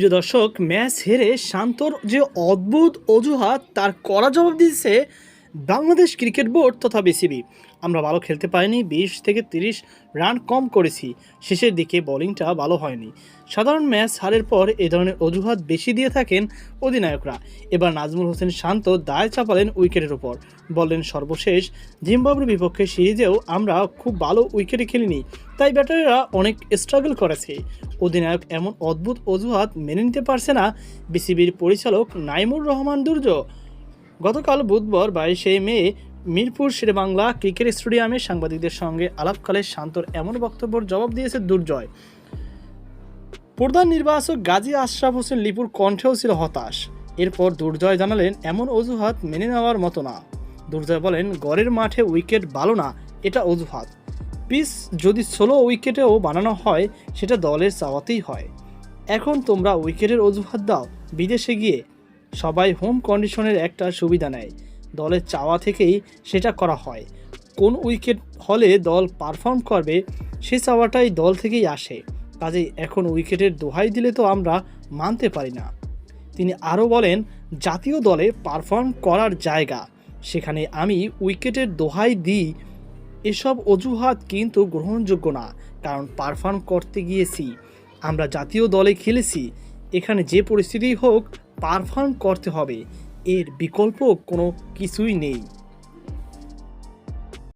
প্রিয় দর্শক ম্যাচ হেরে শান্তর যে অদ্ভুত অজুহাত তার কড়া জবাব দিয়েছে বাংলাদেশ ক্রিকেট বোর্ড তথা বিসিবি। আমরা ভালো খেলতে পারিনি, বিশ থেকে তিরিশ রান কম করেছি। শেষের দিকে বোলিংটা ভালো হয়নি। সাধারণ ম্যাচ হারের পর এ ধরনের অজুহাত বেশি দিয়ে থাকেন অধিনায়করা। এবার নাজমুল হোসেন শান্ত দায় চাপালেন উইকেটের উপর। বললেন, সর্বশেষ জিম্বাবুর বিপক্ষে সিরিজেও আমরা খুব ভালো উইকেটে খেলিনি। তাই ব্যাটারিরা অনেক স্ট্রাগল করেছে। অধিনায়ক এমন অদ্ভুত অজুহাত মেনে নিতে পারছে না। বিসিবির পরিচালক নাইমুর রহমান দুর্য গতকাল বুধবার বাইশে মে মিরপুর শেরেবাংলা ক্রিকেট স্টেডিয়ামে সাংবাদিকদের সঙ্গে আলাপকালে শান্তর এমন বক্তব্যের জবাব দিয়েছে দুর্জয়। প্রধান নির্বাচক গাজী আশরাফ হোসেন লিপুর কণ্ঠেও ছিল হতাশ। এরপর দুর্জয় জানালেন, এমন অজুহাত মেনে নেওয়ার মতো না। দুর্জয় বলেন, গড়ের মাঠে উইকেট ভালো না, এটা অজুহাত। পিস যদি ষোলো উইকেটেও বানানো হয়, সেটা দলের চাওয়াতেই হয়। এখন তোমরা উইকেটের অজুহাত দাও, বিদেশে গিয়ে সবাই হোম কন্ডিশনের একটা সুবিধা নেয়। দলের চাওয়া থেকেই সেটা করা হয়। কোন উইকেট হলে দল পারফর্ম করবে, সে চাওয়াটাই দল থেকেই আসে। কাজেই এখন উইকেটের দোহাই দিলে তো আমরা মানতে পারি না। তিনি আরও বলেন, জাতীয় দলে পারফর্ম করার জায়গা। সেখানে আমি উইকেটের দোহাই দিই। এসব অজুহাত কিন্তু গ্রহণযোগ্য না, কারণ পারফর্ম করতে গিয়েছি। আমরা জাতীয় দলে খেলেছি। এখানে যে পরিস্থিতি হোক পারফর্ম করতে হবে। এর বিকল্প কোনো কিছুই নেই।